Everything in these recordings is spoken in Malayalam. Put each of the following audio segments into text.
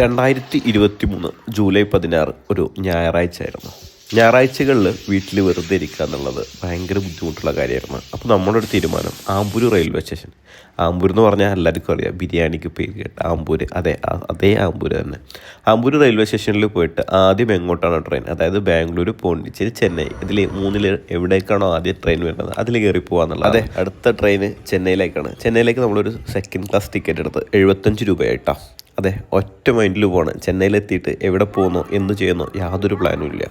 രണ്ടായിരത്തി ഇരുപത്തി മൂന്ന് ജൂലൈ പതിനാറ് ഒരു ഞായറാഴ്ച ആയിരുന്നു ഞായറാഴ്ചകളിൽ വീട്ടിൽ വെറുതെ ഇരിക്കുക എന്നുള്ളത് ഭയങ്കര ബുദ്ധിമുട്ടുള്ള കാര്യമായിരുന്നു. അപ്പോൾ നമ്മുടെ ഒരു തീരുമാനം ആമ്പൂർ റെയിൽവേ സ്റ്റേഷൻ. ആമ്പൂർ എന്ന് പറഞ്ഞാൽ എല്ലാവർക്കും അറിയാം ബിരിയാണിക്ക് പേര് കേട്ട ആമ്പൂര് അതെ അതേ ആമ്പൂര് തന്നെ. ആമ്പൂർ റെയിൽവേ സ്റ്റേഷനിൽ പോയിട്ട് ആദ്യം എങ്ങോട്ടാണ് ട്രെയിൻ? അതായത് ബാംഗ്ലൂർ പോണ്ടിച്ചേരി ചെന്നൈ. ഇതിൽ മൂന്നിൽ എവിടേക്കാണോ ആദ്യം ട്രെയിൻ വരുന്നത്? അതിൽ കയറി പോകാന്നുള്ളത് അതെ. അടുത്ത ട്രെയിൻ ചെന്നൈയിലേക്കാണ്. ചെന്നൈയിലേക്ക് നമ്മളൊരു സെക്കൻഡ് ക്ലാസ് ടിക്കറ്റ് എടുത്ത് എഴുപത്തഞ്ച് രൂപയായിട്ടാണ് അതെ ഒറ്റ മൈൻഡിൽ പോവാണ്. ചെന്നൈയിലെത്തിയിട്ട് എവിടെ പോകുന്നു എന്ത് ചെയ്യുന്നു യാതൊരു പ്ലാനും ഇല്ല.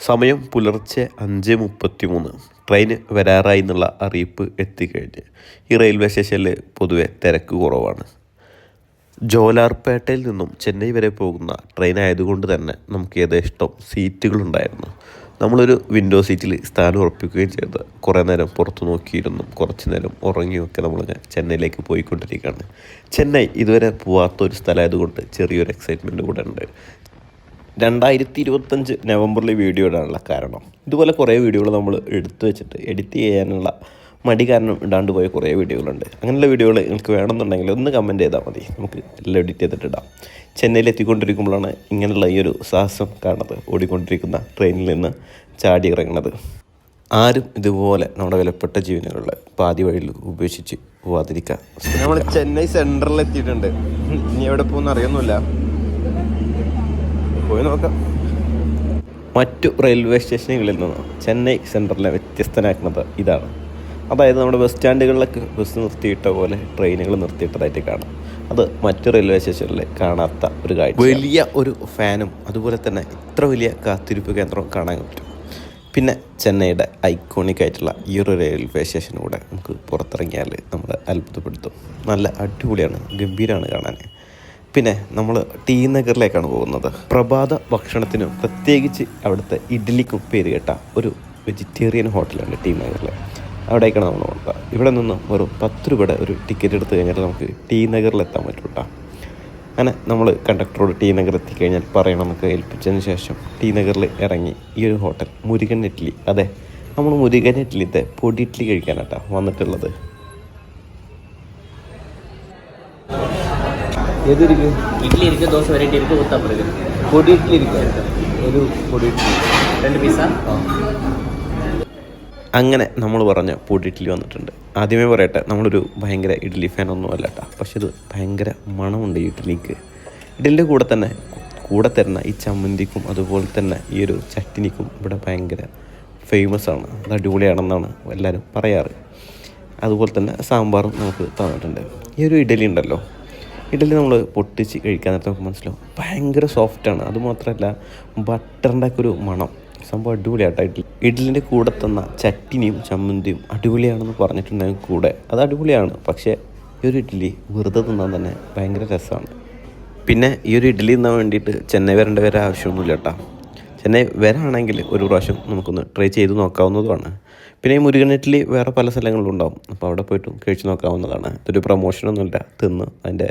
സമയം പുലർച്ചെ അഞ്ച് മുപ്പത്തി മൂന്ന് ട്രെയിൻ വരാറായി എന്നുള്ള അറിയിപ്പ് എത്തിക്കഴിഞ്ഞ്. ഈ റെയിൽവേ സ്റ്റേഷനിൽ പൊതുവെ തിരക്ക് കുറവാണ്. ജോലാർപേട്ടയിൽ നിന്നും ചെന്നൈ വരെ പോകുന്ന ട്രെയിൻ ആയതുകൊണ്ട് തന്നെ നമുക്ക് യഥേഷ്ടം സീറ്റുകളുണ്ടായിരുന്നു. നമ്മളൊരു വിൻഡോ സീറ്റിൽ സ്ഥാനം ഉറപ്പിക്കുകയും ചെയ്ത്. കുറേ നേരം പുറത്തു നോക്കിയിരുന്നു. കുറച്ച് നേരം ഉറങ്ങിയൊക്കെ നമ്മൾ ചെന്നൈയിലേക്ക് പോയിക്കൊണ്ടിരിക്കുകയാണ്. ചെന്നൈ ഇതുവരെ പോവാത്ത ഒരു സ്ഥലമായതുകൊണ്ട് ചെറിയൊരു എക്സൈറ്റ്മെന്റ് കൂടെ ഉണ്ട്. രണ്ടായിരത്തി ഇരുപത്തഞ്ച് നവംബറിൽ വീഡിയോ ഇടാനുള്ള കാരണം. ഇതുപോലെ കുറേ വീഡിയോകൾ നമ്മൾ എടുത്തു വെച്ചിട്ട് എഡിറ്റ് ചെയ്യാനുള്ള മടി കാരണം ഇടാണ്ട് പോയ കുറേ വീഡിയോകളുണ്ട്. അങ്ങനെയുള്ള വീഡിയോകൾ നിങ്ങൾക്ക് വേണമെന്നുണ്ടെങ്കിൽ ഒന്ന് കമന്റ് ചെയ്താൽ മതി. നമുക്ക് എല്ലാം എഡിറ്റ് ചെയ്തിട്ട് ഇടാം. ചെന്നൈയിൽ എത്തിക്കൊണ്ടിരിക്കുമ്പോഴാണ് ഇങ്ങനെയുള്ള ഈ ഒരു സാഹസം കാണുന്നത്. ഓടിക്കൊണ്ടിരിക്കുന്ന ട്രെയിനിൽ നിന്ന് ചാടി ഇറങ്ങുന്നത്. ആരും ഇതുപോലെ നമ്മുടെ വിലപ്പെട്ട ജീവനുകളെ പാതി വഴിയിൽ ഉപേക്ഷിച്ച് പോവാതിരിക്കുക നമ്മൾ ചെന്നൈ സെൻട്രലിൽ എത്തിയിട്ടുണ്ട്. ഇനി എവിടെ പോകുന്ന അറിയൊന്നുമില്ല. പോയി നോക്കാം. മറ്റു റെയിൽവേ സ്റ്റേഷനുകളിൽ നിന്ന് ചെന്നൈ സെൻട്രലിനെ വ്യത്യസ്തനാക്കുന്നത് ഇതാണ്. അതായത് നമ്മുടെ ബസ് സ്റ്റാൻഡുകളിലൊക്കെ ബസ് നിർത്തിയിട്ട പോലെ ട്രെയിനുകൾ നിർത്തിയിട്ടതായിട്ട് കാണാം. അത് മറ്റു റെയിൽവേ സ്റ്റേഷനിൽ കാണാത്ത ഒരു കാഴ്ച വലിയ ഒരു ഫാനും അതുപോലെ തന്നെ ഇത്ര വലിയ കാത്തിരിപ്പ് കേന്ദ്രവും കാണാൻ പറ്റും. പിന്നെ ചെന്നൈയുടെ ഐക്കോണിക് ആയിട്ടുള്ള ഈ ഒരു റെയിൽവേ സ്റ്റേഷനിലൂടെ നമുക്ക് പുറത്തിറങ്ങിയാൽ നമ്മൾ അത്ഭുതപ്പെടുത്തും. നല്ല അടിപൊളിയാണ് ഗംഭീരമാണ് കാണാൻ. പിന്നെ നമ്മൾ ടി നഗറിലേക്കാണ് പോകുന്നത്. പ്രഭാത ഭക്ഷണത്തിനും പ്രത്യേകിച്ച് അവിടുത്തെ ഇഡ്ഡലിക്കും പേര് കേട്ട ഒരു വെജിറ്റേറിയൻ ഹോട്ടലാണ് ടി നഗറിൽ. അവിടേക്കാണ് നമ്മൾ പോകുന്നത് ഇവിടെ നിന്ന് ഒരു പത്ത് രൂപയുടെ ഒരു ടിക്കറ്റ് എടുത്ത് കഴിഞ്ഞാൽ നമുക്ക് ടി നഗറിൽ എത്താൻ പറ്റും കേട്ടോ അങ്ങനെ നമ്മൾ കണ്ടക്ടറോട് ടി നഗർ എത്തിക്കഴിഞ്ഞാൽ പറയണം നമുക്ക് ഏൽപ്പിച്ചതിന് ശേഷം ടി നഗറിൽ ഇറങ്ങി ഈ ഒരു ഹോട്ടൽ മുരുകൻ ഇഡ്ഡലി അതെ നമ്മൾ മുരുകൻ ഇഡ്ഡലിത്തെ പൊടി ഇഡ്ഡലി കഴിക്കാനാട്ടാ വന്നിട്ടുള്ളത് ഏതൊരിക്കും இட்லி இருக்கு தோசை வெரைட்டி இருக்கு ஊத்தாப்பு இருக்கு പൊടി ഇഡ്ഡലി ഇരിക്കും ഒരു പൊടി ഇഡ്ഡലി ரெண்டு பீஸா അങ്ങനെ നമ്മൾ പറഞ്ഞ പൊടി ഇഡ്ഡലി വന്നിട്ടുണ്ട്. ആദ്യമേ പറയട്ടെ നമ്മളൊരു ഭയങ്കര ഇഡ്ഡലി ഫാൻ അല്ല കേട്ടോ പക്ഷെ ഇത് ഭയങ്കര മണമുണ്ട് ഈ ഇഡ്ഡലിക്ക്. ഇഡ്ഡലിന്റെ കൂടെ തന്നെ കൂടെ തരുന്ന ഈ ചമ്മന്തിക്കും അതുപോലെ തന്നെ ഈ ഒരു ചട്ടിനിക്കും ഇവിടെ ഭയങ്കര ഫേമസ് ആണ്. അത് അടിപൊളിയാണെന്നാണ് എല്ലാവരും പറയാറ്. അതുപോലെ തന്നെ സാമ്പാറും നമുക്ക് തന്നിട്ടുണ്ട്. ഈ ഒരു ഇഡ്ഡലി ഉണ്ടല്ലോ. ഇഡ്ഡലി നമ്മൾ പൊട്ടിച്ച് കഴിക്കാൻ നേരത്തെ നമുക്ക് മനസ്സിലാവും. ഭയങ്കര സോഫ്റ്റാണ് അതുമാത്രമല്ല ബട്ടറിന്റെ ഒക്കെ ഒരു മണം. സംഭവം അടിപൊളിയാണ് ടൈറ്റിൽ ഇഡ്ഡലിന്റെ കൂടെ തന്ന ചട്ടിനിയും ചമ്മന്തിയും അടിപൊളിയാണെന്ന് പറഞ്ഞിട്ടുണ്ടെങ്കിൽ കൂടെ അത് അടിപൊളിയാണ്. പക്ഷേ ഈ ഒരു ഇഡ്ഡലി വെറുതെ തിന്നാൻ തന്നെ ഭയങ്കര രസമാണ് പിന്നെ ഈ ഒരു ഇഡ്ഡലി തിന്നാൻ വേണ്ടിയിട്ട് ചെന്നൈ വരേണ്ട വരെ ആവശ്യമൊന്നുമില്ല കേട്ടോ ചെന്നൈ വരാണെങ്കിൽ ഒരു പ്രാവശ്യം നമുക്കൊന്ന് ട്രൈ ചെയ്ത് നോക്കാവുന്നതുമാണ്. പിന്നെ ഈ ഇഡ്ഡലി വേറെ പല സ്ഥലങ്ങളിലും ഉണ്ടാവും. അപ്പോൾ അവിടെ പോയിട്ട് കഴിച്ച് നോക്കാവുന്നതാണ്. ഇതൊരു പ്രൊമോഷനൊന്നുമില്ല തിന്ന് അതിന്റെ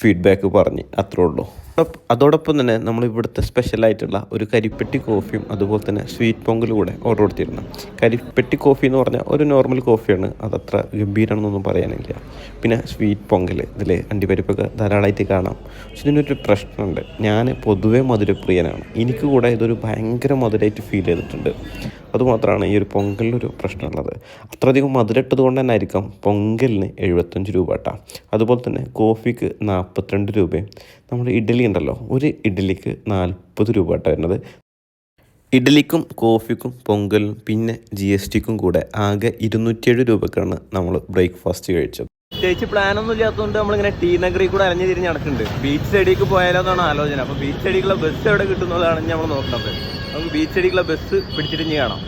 ഫീഡ്ബാക്ക് പറഞ്ഞ് അത്രേ ഉള്ളൂ. അതോടൊപ്പം തന്നെ നമ്മൾ ഇവിടുത്തെ സ്പെഷ്യലായിട്ടുള്ള ഒരു കരിപ്പെട്ടി കോഫിയും അതുപോലെ തന്നെ സ്വീറ്റ് പൊങ്കലും കൂടെ ഓർഡർ കൊടുത്തിരുന്നു. കരിപ്പെട്ടി കോഫി എന്ന് പറഞ്ഞാൽ ഒരു നോർമൽ കോഫിയാണ് അതത്ര ഗംഭീരമാണെന്നൊന്നും പറയാനില്ല. പിന്നെ സ്വീറ്റ് പൊങ്കൽ ഇതിൽ അണ്ടിപ്പരിപ്പൊക്കെ ധാരാളമായിട്ട് കാണാം. പക്ഷെ ഇതിനൊരു പ്രശ്നമുണ്ട്. ഞാൻ പൊതുവേ മധുരപ്രിയനാണ്. എനിക്ക് കൂടെ ഇതൊരു ഭയങ്കര മധുരമായിട്ട് ഫീൽ ചെയ്തിട്ടുണ്ട്. അതുമാത്രമാണ് ഈ ഒരു പൊങ്കലിനൊരു പ്രശ്നമുള്ളത്. അത്രയധികം മധുരട്ടത് കൊണ്ട് തന്നെ ആയിരിക്കാം പൊങ്കലിന് എഴുപത്തഞ്ച് രൂപ കേട്ടോ. അതുപോലെ തന്നെ കോഫിക്ക് നാൽപ്പത്തിരണ്ട് രൂപയും നമ്മുടെ ഇഡ്ഡലി ഉണ്ടല്ലോ ഒരു ഇഡ്ഡലിക്ക് നാൽപ്പത് രൂപ കേട്ടോ വരുന്നത്. ഇഡ്ഡലിക്കും കോഫിക്കും പൊങ്കലും പിന്നെ ജി എസ് ടിക്കും കൂടെ ആകെ ഇരുന്നൂറ്റിയേഴ് രൂപക്കാണ് നമ്മൾ ബ്രേക്ക്ഫാസ്റ്റ് കഴിച്ചത്. പ്രത്യേകിച്ച് പ്ലാനൊന്നും ഇല്ലാത്തതുകൊണ്ട് നമ്മളിങ്ങനെ ടീ നഗറിൽ കൂടെ അലഞ്ഞു തിരിഞ്ഞ് നടക്കുന്നുണ്ട്. ബീച്ച് സൈഡിലേക്ക് പോയാലോ എന്നാണ് ആലോചന. അപ്പോൾ ബീച്ച് സൈഡിലേക്കുള്ള ബസ് എവിടെ കിട്ടുന്നതാണ് നമ്മൾ നോക്കുന്നത് നമുക്ക് ബീച്ചടിക്കുള്ള ബസ് പിടിച്ചിട്ട് ഇനി കാണാം.